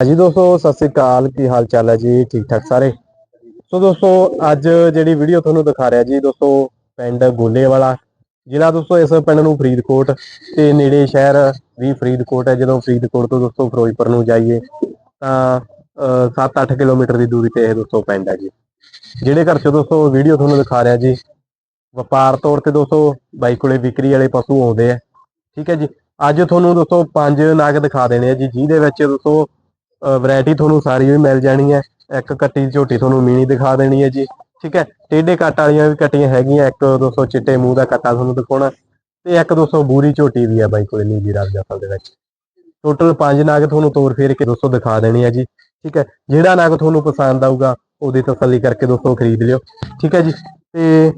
ਹਾਂਜੀ ਦੋਸਤੋ, ਸਤਿ ਸ੍ਰੀ ਅਕਾਲ। ਕੀ ਹਾਲ ਚਾਲ ਹੈ ਜੀ? ਠੀਕ ਠਾਕ ਸਾਰੇ? ਸੋ ਦੋਸਤੋ, ਅੱਜ ਜਿਹੜੀ ਵੀਡੀਓ ਤੁਹਾਨੂੰ ਦਿਖਾ ਰਿਹਾ ਜੀ, ਦੋਸਤੋ, ਪਿੰਡ ਗੋਲੇ ਜ਼ਿਲ੍ਹਾ ਦੋਸਤੋ, ਇਸ ਪਿੰਡ ਨੂੰ ਫਰੀਦਕੋਟ ਤੇ ਨੇੜੇ ਸ਼ਹਿਰ ਵੀ ਫਰੀਦਕੋਟ ਹੈ। ਜਦੋਂ ਫਰੀਦਕੋਟ ਤੋਂ ਦੋਸਤੋ ਫਿਰੋਜ਼ਪੁਰ ਨੂੰ ਜਾਈਏ, ਤਾਂ 7-8 ਕਿਲੋਮੀਟਰ ਦੀ ਦੂਰੀ ਤੇ ਇਹ ਦੋਸਤੋ ਪਿੰਡ ਹੈ ਜੀ। ਜਿਹੜੇ ਘਰ ਚ ਦੋਸਤੋ ਵੀਡੀਓ ਤੁਹਾਨੂੰ ਦਿਖਾ ਰਿਹਾ ਜੀ, ਵਪਾਰ ਤੌਰ ਤੇ ਦੋਸਤੋ, ਬਾਈ ਕੋਲੇ ਵਿਕਰੀ ਵਾਲੇ ਪਸ਼ੂ ਆਉਂਦੇ ਆ। ਠੀਕ ਹੈ ਜੀ। ਅੱਜ ਤੁਹਾਨੂੰ ਦੋਸਤੋ ਪੰਜ ਨਾਗ ਦਿਖਾ ਦੇਣੇ ਆ ਜੀ, ਜਿਹਦੇ ਵਿੱਚ ਦੋਸਤੋ ਵੈਰਾਈਟੀ ਤੁਹਾਨੂੰ ਸਾਰੀ ਵੀ ਮਿਲ ਜਾਣੀ ਹੈ। ਇੱਕ ਕੱਟੀ ਝੋਟੀ ਤੁਹਾਨੂੰ ਮੀਣੀ ਦਿਖਾ ਦੇਣੀ ਹੈ ਜੀ, ਠੀਕ ਹੈ? ਟੇਡੇ ਕੱਟ ਵਾਲੀਆਂ ਵੀ ਕੱਟੀਆਂ ਹੈਗੀਆਂ, ਇੱਕ 200 ਚਿੱਟੇ ਮੂੰਹ ਦਾ ਕੱਟਾ ਤੁਹਾਨੂੰ ਦਿਖਾਉਣਾ ਤੇ ਇੱਕ 200 ਬੂਰੀ ਝੋਟੀ ਵੀ ਹੈ ਬਾਈ ਕੋਲੇ ਨੀਲੀ ਰਾਜ ਜਫਲ ਦੇ ਵਿੱਚ। ਟੋਟਲ ਪੰਜ ਨਾਗ ਤੁਹਾਨੂੰ ਤੋਰ ਫੇਰ ਕੇ 200 ਦਿਖਾ ਦੇਣੀ ਹੈ ਜੀ, ਠੀਕ ਹੈ? ਜਿਹੜਾ ਨਾਗ ਤੁਹਾਨੂੰ ਪਸੰਦ ਆਊਗਾ, ਉਹਦੀ ਤਸੱਲੀ ਕਰਕੇ ਦੋਸਤੋ ਖਰੀਦ ਲਿਓ, ਠੀਕ ਹੈ ਜੀ? ਤੇ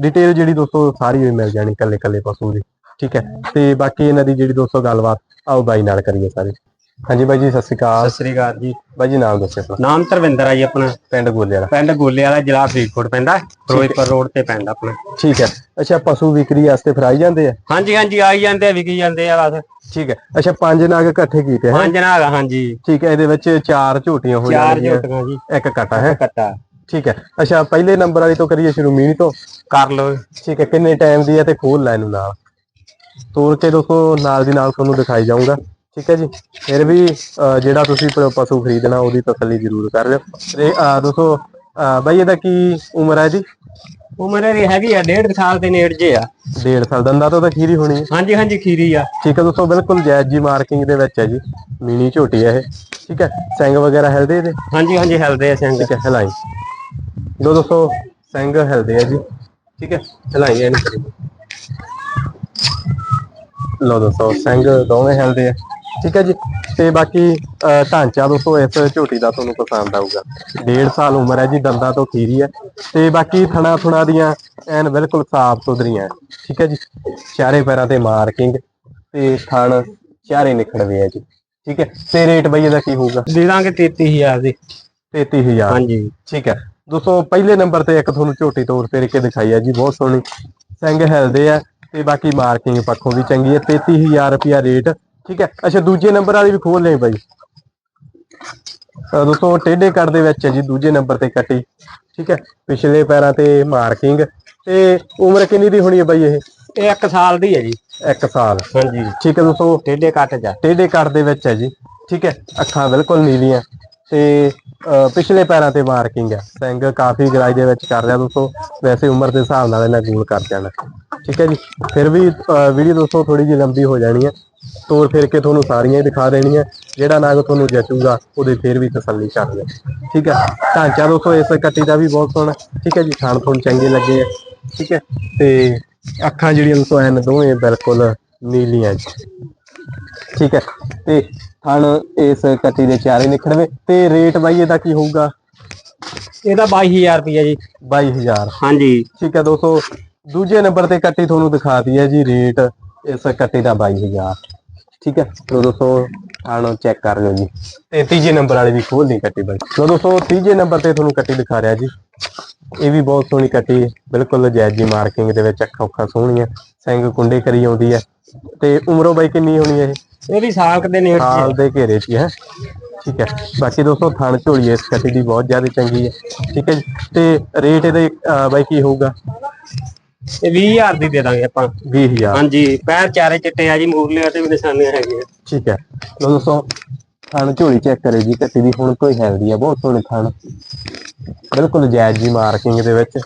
ਡਿਟੇਲ ਜਿਹੜੀ ਦੋਸਤੋ ਸਾਰੀ ਵੀ ਮਿਲ ਜਾਣੀ ਕੱਲੇ ਕੱਲੇ ਪਸ਼ੂ ਦੀ, ਠੀਕ ਹੈ? ਤੇ ਬਾਕੀ ਇਹਨਾਂ ਦੀ ਜਿਹੜੀ ਦੋਸਤੋ ਗੱਲਬਾਤ, ਆਓ ਬਾਈ ਨਾਲ ਕਰੀਏ ਸਾਰੇ। ਹਾਂਜੀ ਬਾਈ ਜੀ ਸਤਿ ਸ਼੍ਰੀ ਅਕਾਲ। ਸਤਿ ਸ੍ਰੀ ਅਕਾਲ ਜੀ। ਬਾਈ ਜੀ ਨਾਮ ਦੱਸਿਓ ਆਪਣਾ। ਨਾਮ ਧਰਵਿੰਦਰ ਆ ਜੀ ਆਪਣਾ। ਪਿੰਡ ਗੋਲੇ ਵਾਲਾ ਪਿੰਡ ਗੋਲੇ ਵਾਲਾ ਜ਼ਿਲ੍ਹਾ ਫਰੀਦਕੋਟ ਪੈਂਦਾ। ਫਿਰੋਜ਼ਪੁਰ ਰੋਡ ਤੇ ਪੈਂਦਾ ਆਪਣਾ। ਠੀਕ ਹੈ। ਅੱਛਾ ਪਸ਼ੂ ਵਿਕਰੀ ਵਾਸਤੇ ਫਿਰ ਆਈ ਜਾਂਦੇ ਆ? ਹਾਂਜੀ ਹਾਂਜੀ ਆਈ ਜਾਂਦੇ ਆ ਵਿਕੀ ਜਾਂਦੇ ਆ ਬਸ। ਠੀਕ ਹੈ। ਅੱਛਾ ਪੰਜ ਨਗ ਇਕੱਠੇ ਕੀਤੇ ਹੈ। ਪੰਜ ਨਾਗ ਹਾਂਜੀ। ਠੀਕ ਹੈ ਇਹਦੇ ਵਿੱਚ ਚਾਰ ਝੋਟੀਆਂ ਹੋ ਚਾਰ ਝੋਟੀਆਂ ਜੀ। ਇੱਕ ਕਾਟਾ ਹੈ। ਕੱਟਾ। ਠੀਕ ਹੈ। ਅੱਛਾ ਪਹਿਲੇ ਨੰਬਰ ਵਾਲੀ ਤੋਂ ਕਰੀਏ ਸ਼ੁਰੂ ਮੀਨੀ ਤੋਂ? ਕਰ ਲੋ ਠੀਕ ਹੈ ਕਿੰਨੇ ਟਾਈਮ ਦੀ ਹੈ ਤੇ ਖੋਲ ਲੈ ਇਹਨੂੰ ਨਾਲ? ਤੋੜ ਕੇ ਦੋਸਤੋ ਨਾਲ ਦੀ ਨਾਲ ਤੁਹਾਨੂੰ ਦਿਖਾਈ ਜਾਊਂਗਾ। ਠੀਕ ਹੈ ਜੀ। ਫਿਰ ਵੀ ਜਿਹੜਾ ਤੁਸੀਂ ਪਸ਼ੂ ਖਰੀਦਣਾ ਉਹਦੀ ਤਸੱਲੀ ਜ਼ਰੂਰ ਕਰ ਲਿਓ। ਤੇ ਦੋਸਤੋ ਬਾਈ ਇਹਦਾ ਕੀ ਉਮਰ ਹੈ ਜੀ? ਉਮਰ ਇਹਦੀ ਹੈਗੀ ਆ ਡੇਢ ਕੁ ਸਾਲ ਦੇ ਨੇੜ ਜੇ ਆ। ਡੇਢ ਸਾਲ ਦੰਦਾ ਤੋਂ ਤਾਂ ਖੀਰੀ ਹੋਣੀ ਹੈ। ਹਾਂਜੀ ਹਾਂਜੀ ਖੀਰੀ ਆ। ਠੀਕ ਹੈ ਦੋਸਤੋ ਬਿਲਕੁਲ ਜਾਇਜ਼ ਜੀ ਮਾਰਕਿੰਗ ਦੇ ਵਿੱਚ ਹੈ ਜੀ। ਮੀਨੀ ਝੋਟੀ ਹੈ ਇਹ। ਠੀਕ ਹੈ ਸਿੰਘ ਵਗੈਰਾ ਹਿਲਦੇ ਇਹਦੇ? ਹਾਂਜੀ ਹਾਂਜੀ ਹਿਲਦੇ ਆ ਸਿੰਘ ਠੀਕ ਹੈ ਹਿਲਾਈ। ਲੋ ਦੋਸਤੋ ਸਿੰਘ ਹਿਲਦੇ ਆ ਜੀ। ਠੀਕ ਹੈ ਹਿਲਾਈ ਇਹਨੂੰ। ਲੋ ਦੋਸਤੋ ਸਿੰਘ ਦੋਵੇਂ ਹਿਲਦੇ ਆ। ਠੀਕ ਹੈ ਜੀ। ਤੇ ਬਾਕੀ ਢਾਂਚਾ ਦੋਸਤੋ ਇਸ ਝੋਟੀ ਦਾ ਤੁਹਾਨੂੰ ਪਸੰਦ ਆਊਗਾ ਡੇਢ ਸਾਲ ਉਮਰ ਹੈ ਜੀ ਦੰਦਾਂ ਤੋਂ ਖੀਰੀ ਹੈ। ਤੇ ਬਾਕੀ ਥਣਾ ਥੁਣਾ ਦੀਆਂ ਐਨ ਬਿਲਕੁਲ ਸਾਫ਼ ਸੁਥਰੀਆਂ ਹੈ। ਠੀਕ ਹੈ ਜੀ। ਚਾਰੇ ਪੈਰਾਂ ਤੇ ਮਾਰਕਿੰਗ ਤੇ ਥਣ ਚਾਰੇ ਨਿਖੜਵੇ ਹੈ ਜੀ। ਠੀਕ ਹੈ। ਤੇ ਰੇਟ ਬਈ ਇਹਦਾ ਕੀ ਹੋਊਗਾ? ਦੇ ਦਾਂਗੇ 33000 ਦੀ। 33000 ਹਾਂਜੀ। ਠੀਕ ਹੈ। ਦੋਸਤੋ ਪਹਿਲੇ ਨੰਬਰ ਤੇ ਇੱਕ ਤੁਹਾਨੂੰ ਝੋਟੀ ਤੋਰ ਫੇਰ ਕੇ ਦਿਖਾਈ ਹੈ ਜੀ ਬਹੁਤ ਸੋਹਣੀ। ਸਿੰਘ ਹਿਲਦੇ ਆ ਤੇ ਬਾਕੀ ਮਾਰਕਿੰਗ ਪੱਖੋਂ ਵੀ ਚੰਗੀ ਹੈ। 33000 ਰੁਪਿਆ ਰੇਟ ਠੀਕ ਹੈ? ਅੱਛਾ ਦੂਜੇ ਨੰਬਰ ਵਾਲੀ ਵੀ ਖੋਲ ਲਈ ਬਾਈ। ਦੋਸਤੋ ਟੇਡੇ ਕੱਟ ਦੇ ਵਿੱਚ ਹੈ ਜੀ ਦੂਜੇ ਨੰਬਰ ਤੇ ਕੱਟੀ। ਠੀਕ ਹੈ? ਪਿਛਲੇ ਪੈਰਾਂ ਤੇ ਮਾਰਕਿੰਗ ਤੇ ਉਮਰ ਕਿੰਨੀ ਦੀ ਹੋਣੀ ਹੈ ਬਾਈ ਇਹ? ਇਹ 1 ਸਾਲ ਦੀ ਹੈ ਜੀ। 1 ਸਾਲ। ਹਾਂਜੀ। ਠੀਕ ਹੈ ਦੋਸਤੋ? ਟੇਡੇ ਕੱਟ ਜਾ। ਟੇਡੇ ਕੱਟ ਦੇ ਵਿੱਚ ਹੈ ਜੀ। ਠੀਕ ਹੈ? ਅੱਖਾਂ ਬਿਲਕੁਲ ਨੀਲੀਆਂ। ਤੇ ਪਿਛਲੇ ਪੈਰਾਂ ਤੇ ਮਾਰਕਿੰਗ ਹੈ। ਸਿੰਘ ਕਾਫੀ ਗਰਾਈ ਦੇ ਵਿੱਚ ਕਰ ਰਿਹਾ ਦੋਸਤੋ। ਵੈਸੇ ਉਮਰ ਦੇ ਹਿਸਾਬ ਨਾਲ ਇਹਨਾਂ ਗੋਲ ਕਰ ਜਾਣਾ। ਠੀਕ ਹੈ ਜੀ। ਫਿਰ ਵੀ ਵੀਡੀਓ ਦੋਸਤੋ ਥੋੜੀ ਜਿਹੀ ਲੰਬੀ ਹੋ ਜਾਣੀ ਹੈ। ਤੋਰ ਫਿਰ ਕੇ ਤੁਹਾਨੂੰ ਸਾਰੀਆਂ ਹੀ ਦਿਖਾ ਦੇਣੀਆਂ ਜਿਹੜਾ ਨਾਗ ਤੁਹਾਨੂੰ ਜਚੂਗਾ ਉਹਦੇ ਫਿਰ ਵੀ ਤਸੱਲੀ ਕਰ ਲਿਓ ਠੀਕ ਹੈ। ਢਾਂਚਾ ਦੋਸਤੋ ਇਸ ਕੱਟੀ ਦਾ ਵੀ ਬਹੁਤ ਸੋਹਣਾ ਠੀਕ ਹੈ ਜੀ। ਖਾਣ ਤੁਹਾਨੂੰ ਚੰਗੇ ਲੱਗੇ ਆ ਠੀਕ ਹੈ। ਤੇ ਅੱਖਾਂ ਜਿਹੜੀਆਂ ਦੋਸਤੋ ਐਨ ਦੋਵੇਂ ਬਿਲਕੁਲ ਨੀਲੀਆਂ ਜੀ। ਠੀਕ ਹੈ। ਤੇ ਥਣ ਇਸ ਕੱਟੀ ਦੇ ਚਾਰੇ ਨਿਕੜਵੇ ਤੇ ਰੇਟ ਬਾਈ ਇਹਦਾ ਕੀ ਹੋਊਗਾ? ਇਹਦਾ 22000 ਰੁਪਇਆ ਜੀ। 22000 ਹਾਂਜੀ। ਠੀਕ ਹੈ ਦੋਸਤੋ। ਦੂਜੇ ਨੰਬਰ ਤੇ ਕੱਟੀ ਤੁਹਾਨੂੰ ਦਿਖਾਤੀ ਹੈ ਜੀ ਰੇਟ ਇਸ ਕੱਟੀ ਦਾ 22000 ਠੀਕ ਹੈ? ਲੋ ਦੋਸਤੋ ਥਣ ਚੈੱਕ ਕਰ ਲਿਓ ਜੀ। ਤੇ ਤੀਜੇ ਨੰਬਰ ਵਾਲੀ ਵੀ ਖੋਲ ਨਹੀਂ ਕੱਟੀ ਬਾਈ। ਲੋ ਦੋਸਤੋ ਤੀਜੇ ਨੰਬਰ ਤੇ ਤੁਹਾਨੂੰ ਕੱਟੀ ਦਿਖਾ ਰਿਹਾ ਜੀ। ਇਹ ਵੀ ਬਹੁਤ ਸੋਹਣੀ ਕੱਟੀ ਬਿਲਕੁਲ ਜਾਇਜ਼ ਜੀ ਮਾਰਕਿੰਗ ਦੇ ਵਿੱਚ ਅੱਖਾਂ ਅੱਖਾਂ ਸੋਹਣੀਆਂ। ਸਿੰਘ ਕੁੰਡੇ ਕਰੀ ਆਉਂਦੀ ਹੈ। ਤੇ ਉਮਰੋਂ ਬਾਈ ਕਿੰਨੀ ਹੋਣੀ ਹੈ ਇਹ? ਇਹ ਵੀ ਸਾਲ ਦੇ ਨੇੜ ਸਾਲ ਦੇ ਘੇਰੇ 'ਚ ਹੀ ਹੈ। ਠੀਕ ਹੈ? ਬਾਕੀ ਦੋਸਤੋ ਥਣ ਝੋਲੀ ਇਸ ਕੱਟੀ ਦੀ ਬਹੁਤ ਜ਼ਿਆਦਾ ਚੰਗੀ ਹੈ। ਠੀਕ ਹੈ ਤੇ ਰੇਟ ਇਹਦੇ ਬਾਈ ਕੀ ਹੋਊਗਾ? ਇਹ 20000 ਦੀ ਦੇ ਦਾਂਗੇ ਆਪਾਂ। 20000 ਹਾਂਜੀ ਪੈਰ ਚਾਰੇ ਚਿੱਟੇ ਆ ਜੀ ਮੂਰਲੇ ਤੇ ਵੀ ਨਿਸ਼ਾਨੀਆਂ ਹੈਗੀਆਂ। ਠੀਕ ਹੈ। ਲੋ ਦੋਸਤੋ ਥਣ ਝੋਲੀ ਚੈੱਕ ਕਰੇ ਜੀ ਕੱਟੀ ਦੀ ਹੁਣ ਕੋਈ ਹੈਲਦੀ ਹੈ ਬਹੁਤ ਸੋਹਣੇ ਥਣ। ਬਿਲਕੁਲ ਜਾਇਜ਼ ਜੀ ਮਾਰਕਿੰਗ ਦੇ ਵਿੱਚ।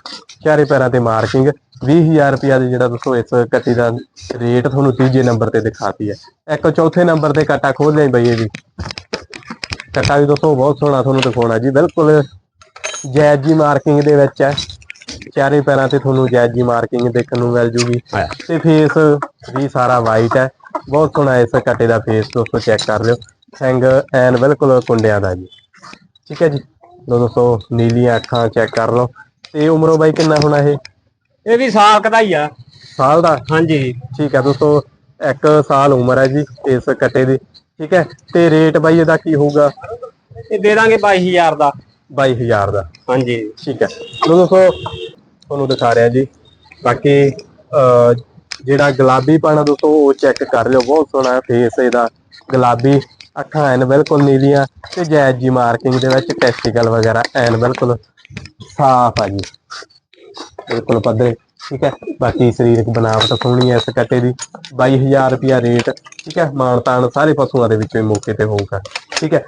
ਚਾਰੇ ਪੈਰਾਂ ਤੇ ਮਾਰਕਿੰਗ 20000 ਰੁਪਿਆ ਦੀ ਜਿਹੜਾ ਦੋਸਤੋ ਇਸ ਕੱਟੀ ਦਾ ਰੇਟ ਤੁਹਾਨੂੰ ਤੀਜੇ ਨੰਬਰ ਤੇ ਦਿਖਾਤੀ ਹੈ। ਇੱਕ ਚੌਥੇ ਨੰਬਰ ਤੇ ਕੱਟਾ ਖੋਲ ਲਈ ਬਈ ਇਹ ਵੀ ਕੱਟਾ ਵੀ ਦੋਸਤੋ ਬਹੁਤ ਸੋਹਣਾ ਤੁਹਾਨੂੰ ਦਿਖਾਉਣਾ ਜੀ। ਬਿਲਕੁਲ ਜਾਇਜ਼ ਜੀ ਮਾਰਕਿੰਗ ਦੇ ਵਿੱਚ ਹੈ। ਚਾਰੇ ਪੈਰਾਂ ਤੇ ਤੁਹਾਨੂੰ ਜਾਇਜ਼ ਜੀ ਮਾਰਕਿੰਗ ਦੇਖਣ ਨੂੰ ਮਿਲ ਜੂਗੀ। ਤੇ ਫੇਸ ਵੀ ਸਾਰਾ ਵਾਈਟ ਹੈ। ਬਹੁਤ ਸੋਹਣਾ ਇਸ ਕੱਟੇ ਦਾ ਫੇਸ ਦੋਸਤੋ ਚੈੱਕ ਕਰ ਲਿਓ। ਸਿੰਘ ਐਨ ਬਿਲਕੁਲ ਕੁੰਡਿਆਂ ਦਾ ਜੀ। ਠੀਕ ਹੈ ਜੀ। ਲੋ ਦੋਸਤੋ ਨੀਲੀਆਂ ਅੱਖਾਂ ਚੈੱਕ ਕਰ ਲਓ। ਤੇ ਉਮਰੋਂ ਬਾਈ ਕਿੰਨਾ ਹੋਣਾ ਇਹ? ਇਹ ਵੀ ਸਾਲ ਕੁ ਦਾ ਹੀ ਆ। ਸਾਲ ਦਾ? ਹਾਂਜੀ। ਠੀਕ ਹੈ ਦੋਸਤੋ ਇੱਕ ਸਾਲ ਉਮਰ ਹੈ ਜੀ ਇਸ ਕੱਟੇ ਦੀ। ਠੀਕ ਹੈ। ਤੇ ਰੇਟ ਬਾਈ ਇਹਦਾ ਕੀ ਹੋਊਗਾ? ਇਹ ਦੇ ਦਾਂਗੇ 22000 ਦਾ। 22000 ਦਾ। ਹਾਂਜੀ। ਠੀਕ ਹੈ। ਲੋ ਦੋਸਤੋ ਤੁਹਾਨੂੰ ਦਿਖਾ ਰਿਹਾ ਜੀ। ਬਾਕੀ ਅਹ, ਜਿਹੜਾ ਗੁਲਾਬੀ ਪਾਣਾ ਦੋਸਤੋ ਉਹ ਚੈੱਕ ਕਰ ਲਿਓ। ਬਹੁਤ ਸੋਹਣਾ ਫੇਸ ਇਹਦਾ। ਗੁਲਾਬੀ ਅੱਖਾਂ ਐਨ ਬਿਲਕੁਲ ਨੀਲੀਆਂ ਤੇ ਜਾਇਜ਼ ਜੀ ਮਾਰਕਿੰਗ ਦੇ ਵਿੱਚ ਟੈਸਟੀਕਲ ਵਗੈਰਾ ਐਨ ਬਿਲਕੁਲ ਸਾਫ਼ ਆ ਜੀ। ਬਿਲਕੁਲ ਪੱਧਰੇ ਠੀਕ ਹੈ? ਬਾਕੀ ਸਰੀਰਕ ਬਣਾਵਟ ਸੋਹਣੀ ਹੈ ਇਸ ਕੱਟੇ ਦੀ। 22000 ਰੁਪਿਆ ਰੇਟ ਠੀਕ ਹੈ? ਮਾਨਤਾਨ ਸਾਰੇ ਪਸ਼ੂਆਂ ਦੇ ਵਿੱਚੋਂ ਮੌਕੇ ਤੇ ਹੋਊਗਾ ਠੀਕ ਹੈ?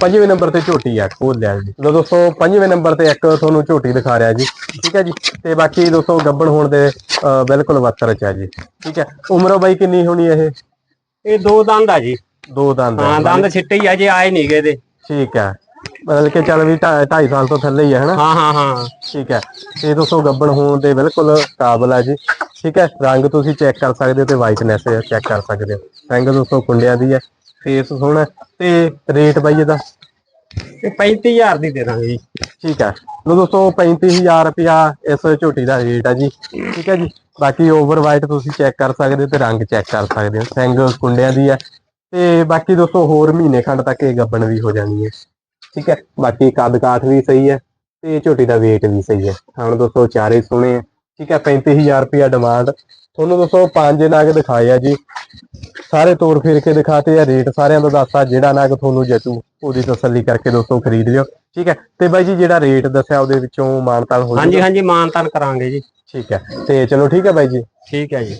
ਪੰਜਵੇਂ ਨੰਬਰ ਤੇ ਝੋਟੀ ਆ ਖੋਲ ਲਿਆ ਜੀ। ਲੋ ਦੋਸਤੋ ਪੰਜਵੇਂ ਨੰਬਰ ਤੇ ਇੱਕ ਤੁਹਾਨੂੰ ਝੋਟੀ ਦਿਖਾ ਰਿਹਾ ਜੀ ਠੀਕ ਹੈ ਜੀ? ਤੇ ਬਾਕੀ ਦੋਸਤੋ ਗੱਬਣ ਹੋਣ ਦੇ ਬਿਲਕੁਲ ਵੱਤਰ ਚ ਆ ਜੀ ਠੀਕ ਹੈ? ਉਮਰੋਂ ਬਾਈ ਕਿੰਨੀ ਹੋਣੀ ਇਹ? ਇਹ ਦੋ ਦੰਦ ਆ ਜੀ। ਦੋ ਦੰਦ ਹਾਂ ਹੈ। ਦੰਦ ਛਿੱਟੇ ਹੀ ਆ ਜੇ ਆਏ ਨਹੀਂ ਗਏ ਦੇ ਠੀਕ ਹੈ। ਮਤਲਬ ਕਿ ਚੱਲ ਵੀ 2.5 ਸਾਲ ਤੋਂ ਥੱਲੇ ਹੀ ਹੈ ਹਨਾ? ਹਾਂ ਹਾਂ ਹਾਂ। ਠੀਕ ਹੈ। ਇਹ ਦੋਸਤੋ ਗੱਬਣ ਹੋਣ ਦੇ ਬਿਲਕੁਲ ਕਾਬਲ ਹੈ ਜੀ। ਠੀਕ ਹੈ ਰੰਗ ਤੁਸੀਂ ਚੈੱਕ ਕਰ ਸਕਦੇ ਹੋ ਤੇ ਵਾਈਟਨੈਸ ਚੈੱਕ ਕਰ ਸਕਦੇ ਹੋ। ਰੰਗ ਦੋਸਤੋ ਕੁੰਡਿਆਂ ਦੀ ਹੈ ਫੇਸ ਸੋਹਣਾ ਤੇ ਰੇਟ ਬਾਈ ਇਹਦਾ? ਇਹ 35000 ਦੀ ਦੇ ਦਾਂਗੇ ਜੀ। ਠੀਕ ਹੈ। ਲੋ ਦੋਸਤੋ 35000 ਰੁਪਿਆ ਇਸ ਝੋਟੀ ਦਾ ਰੇਟ ਹੈ ਜੀ। ਠੀਕ ਹੈ ਜੀ। ਬਾਕੀ ਓਵਰ ਵਾਈਟ ਤੁਸੀਂ ਚੈੱਕ ਕਰ ਸਕਦੇ ਹੋ ਤੇ ਰੰਗ ਚੈੱਕ ਕਰ ਸਕਦੇ ਹੋ। ਸਿੰਘ ਕੁੰਡਿਆਂ ਦੀ ਹੈ। ਤੇ ਬਾਕੀ ਦੋਸਤੋ ਹੋਰ ਮਹੀਨੇ ਖੰਡ ਤੱਕ ਇਹ ਗੱਬਣ ਵੀ ਹੋ ਜਾਣੀ ਹੈ। ਠੀਕ ਹੈ ਬਾਕੀ ਕੱਦ ਕਾਠ ਵੀ ਸਹੀ ਹੈ ਤੇ ਝੋਟੀ ਦਾ weight ਵੀ ਸਹੀ ਹੈ। ਹੁਣ ਦੋਸਤੋ ਚਾਰੇ ਸੋਹਣੇ ਆ ਠੀਕ ਹੈ 35000 ਰੁਪਿਆ ਡਿਮਾਂਡ ਤੁਹਾਨੂੰ ਦੋਸਤੋ ਪੰਜ ਨਗ ਦਿਖਾਏ ਆ ਜੀ। ਸਾਰੇ ਤੋੜ ਫੇਰ ਕੇ ਦਿਖਾਤੇ ਆ ਰੇਟ ਸਾਰਿਆਂ ਦਾ ਦੱਸਤਾ ਜਿਹੜਾ ਨਗ ਤੁਹਾਨੂੰ ਜਚੂ ਉਹਦੀ ਤਸੱਲੀ ਕਰਕੇ ਦੋਸਤੋ ਖਰੀਦ ਲਿਓ ਠੀਕ ਹੈ। ਤੇ ਬਾਈ ਜੀ ਜਿਹੜਾ ਰੇਟ ਦੱਸਿਆ ਉਹਦੇ ਵਿੱਚੋਂ ਮਾਨਤਾਲ ਹੋ ਹਾਂਜੀ ਜਾਊਗਾ ਹਾਂਜੀ ਮਾਨਤਾਨ ਕਰਾਂਗੇ ਜੀ। ਠੀਕ ਹੈ ਤੇ ਚਲੋ ਠੀਕ ਹੈ ਬਾਈ ਜੀ। ਠੀਕ ਹੈ ਜੀ।